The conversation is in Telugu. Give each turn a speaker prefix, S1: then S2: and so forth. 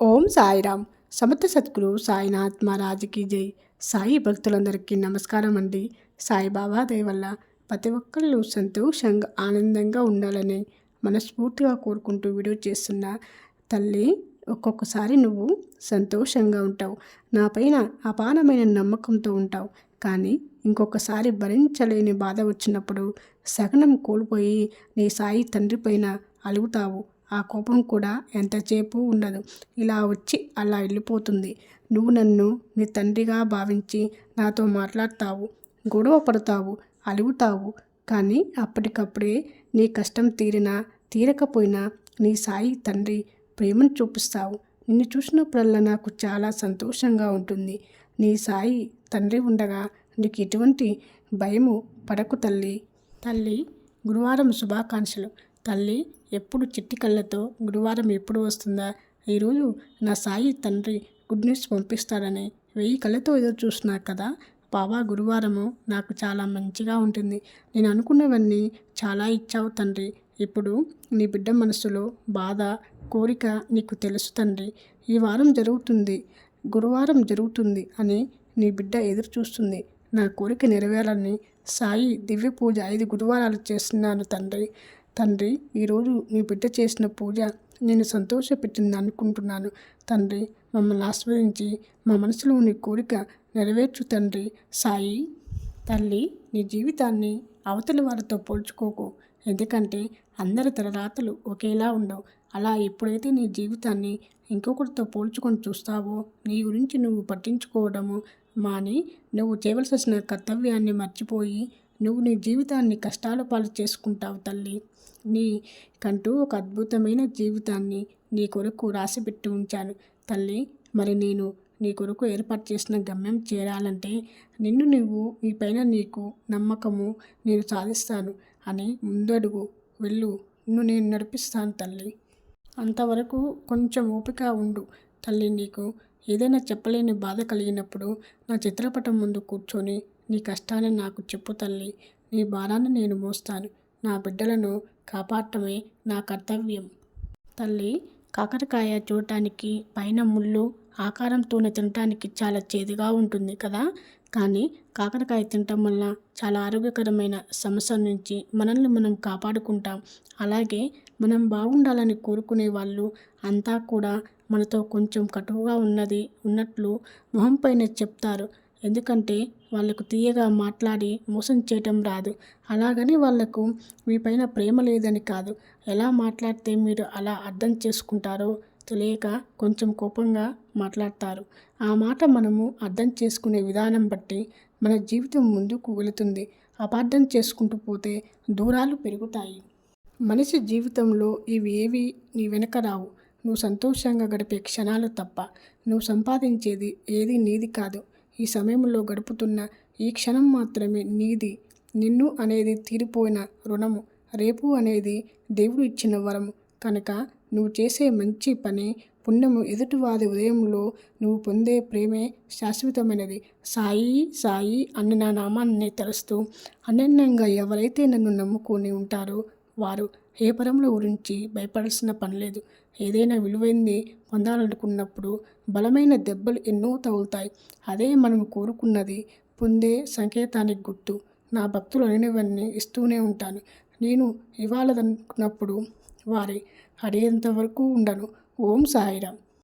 S1: ఓం సాయిరామ్. సమర్థ సద్గురు సాయినాథ్ మహారాజ్కి జై. సాయి భక్తులందరికీ నమస్కారం అండి. సాయిబాబా వల్ల ప్రతి ఒక్కళ్ళు సంతోషంగా ఆనందంగా ఉండాలని మనస్ఫూర్తిగా కోరుకుంటూ వీడియో చేస్తున్న తల్లి ఒక్కొక్కసారి నువ్వు సంతోషంగా ఉంటావు. నా పైన అపారమైన నమ్మకంతో ఉంటావు. కానీ ఇంకొకసారి భరించలేని బాధ వచ్చినప్పుడు సగనం కోల్పోయి నీ సాయి తండ్రి పైన అలుగుతావు. ఆ కోపం కూడా ఎంతసేపు ఉండదు. ఇలా వచ్చి అలా వెళ్ళిపోతుంది. నువ్వు నన్ను నీ తండ్రిగా భావించి నాతో మాట్లాడతావు గొడవ పడతావు అలుగుతావు. కానీ అప్పటికప్పుడే నీ కష్టం తీరినా తీరకపోయినా నీ సాయి తండ్రి ప్రేమను చూపిస్తావు. నిన్ను చూసినప్పుడల్లా నాకు చాలా సంతోషంగా ఉంటుంది. నీ సాయి తండ్రి ఉండగా నీకు ఎటువంటి భయము పడకు తల్లి. తల్లి గురువారం శుభాకాంక్షలు. తల్లి ఎప్పుడు చిట్టి కళ్ళతో గురువారం ఎప్పుడు వస్తుందా? ఈరోజు నా సాయి తండ్రి గుడ్ న్యూస్ పంపిస్తాడని వెయ్యి కళ్ళతో ఎదురు చూస్తున్నా కదా? బాబా గురువారము నాకు చాలా మంచిగా ఉంటుంది. నేను అనుకున్నవన్నీ చాలా ఇచ్చావు తండ్రి. ఇప్పుడు నీ బిడ్డ మనసులో బాధ కోరిక నీకు తెలుసు తండ్రి. ఈ వారం జరుగుతుంది. గురువారం జరుగుతుంది అని నీ బిడ్డ ఎదురు చూస్తుంది. నా కోరిక నెరవేరాలని సాయి దివ్య పూజ ఐదు గురువారాలు చేస్తున్నాను తండ్రి. తండ్రి ఈరోజు నీ బిడ్డ చేసిన పూజ నేను సంతోషపెట్టింది అనుకుంటున్నాను. తండ్రి మమ్మల్ని ఆస్వాదించి మా మనసులోని కోరిక నెరవేర్చు తండ్రి. సాయి తల్లి నీ జీవితాన్ని అవతలి వారితో పోల్చుకోకు. ఎందుకంటే అందరి తలరాతలు ఒకేలా ఉండవు. అలా ఎప్పుడైతే నీ జీవితాన్ని ఇంకొకరితో పోల్చుకొని చూస్తావో నీ గురించి నువ్వు పట్టించుకోవడము మాని నువ్వు చేయవలసిన కర్తవ్యాన్ని మర్చిపోయి నువ్వు నీ జీవితాన్ని కష్టాల పాలు చేసుకుంటావు తల్లి. నీ కంటూ ఒక అద్భుతమైన జీవితాన్ని నీ కొరకు రాసిపెట్టి ఉంచాను తల్లి. మరి నేను నీ కొరకు ఏర్పాటు చేసిన గమ్యం చేరాలంటే నిన్ను నువ్వు నీ పైన నీకు నమ్మకము నేను సాధిస్తాను అని ముందడుగు వెళ్ళు. నిన్ను నేను నడిపిస్తాను తల్లి. అంతవరకు కొంచెం ఓపిక ఉండు తల్లి నీకు. ఏదైనా చెప్పలేని బాధ కలిగినప్పుడు నా చిత్రపటం ముందు కూర్చొని నీ కష్టాన్ని నాకు చెప్పు తల్లి. నీ భారాన్ని నేను మోస్తాను. నా బిడ్డలను కాపాడటమే నా కర్తవ్యం. తల్లి కాకరకాయ చూడటానికి పైన ముళ్ళు ఆకారంతోనే తినటానికి చాలా చేదుగా ఉంటుంది కదా? కానీ కాకరకాయ తినటం వల్ల చాలా ఆరోగ్యకరమైన సమస్యల నుంచి మనల్ని మనం కాపాడుకుంటాం. అలాగే మనం బాగుండాలని కోరుకునే వాళ్ళు అంతా కూడా మనతో కొంచెం కటువుగా ఉన్నది ఉన్నట్లు మొహం పైన చెప్తారు. ఎందుకంటే వాళ్ళకు తీయగా మాట్లాడి మోసం చేయటం రాదు. అలాగని వాళ్ళకు మీ పైన ప్రేమ లేదని కాదు. ఎలా మాట్లాడితే మీరు అలా అర్థం చేసుకుంటారో తెలియక కొంచెం కోపంగా మాట్లాడతారు. ఆ మాట మనము అర్థం చేసుకునే విధానం బట్టి మన జీవితం ముందుకు వెళుతుంది. అపార్థం చేసుకుంటూ పోతే దూరాలు పెరుగుతాయి. మనిషి జీవితంలో ఇవి ఏవి నీ వెనక రావు. నువ్వు సంతోషంగా గడిపే క్షణాలు తప్ప నువ్వు సంపాదించేది ఏది నీది కాదు. ఈ సమయంలో గడుపుతున్న ఈ క్షణం మాత్రమే నీది. నిన్ను అనేది తీరిపోయిన రుణము. రేపు అనేది దేవుడు ఇచ్చిన వరము. కనుక నువ్వు చేసే మంచి పని పుణ్యము ఎదుటివాది ఉదయంలో నువ్వు పొందే ప్రేమే శాశ్వతమైనది. సాయి సాయి అన్న నా నామాన్ని తెలుస్తూ అనన్యంగా ఎవరైతే నన్ను నమ్ముకొని ఉంటారో వారు ఏ పరముల గురించి భయపడాల్సిన పని లేదు. ఏదైనా విలువైంది పొందాలనుకున్నప్పుడు బలమైన దెబ్బలు ఎన్నో తగులుతాయి. అదే మనం కోరుకున్నది పొందే సంకేతానికి గుర్తు. నా భక్తులు అనేవన్నీ ఇస్తూనే ఉంటాను. నేను ఇవ్వాలనుకున్నప్పుడు వారి అడిగేంత వరకు ఉండను. ఓం సాయిరామ్.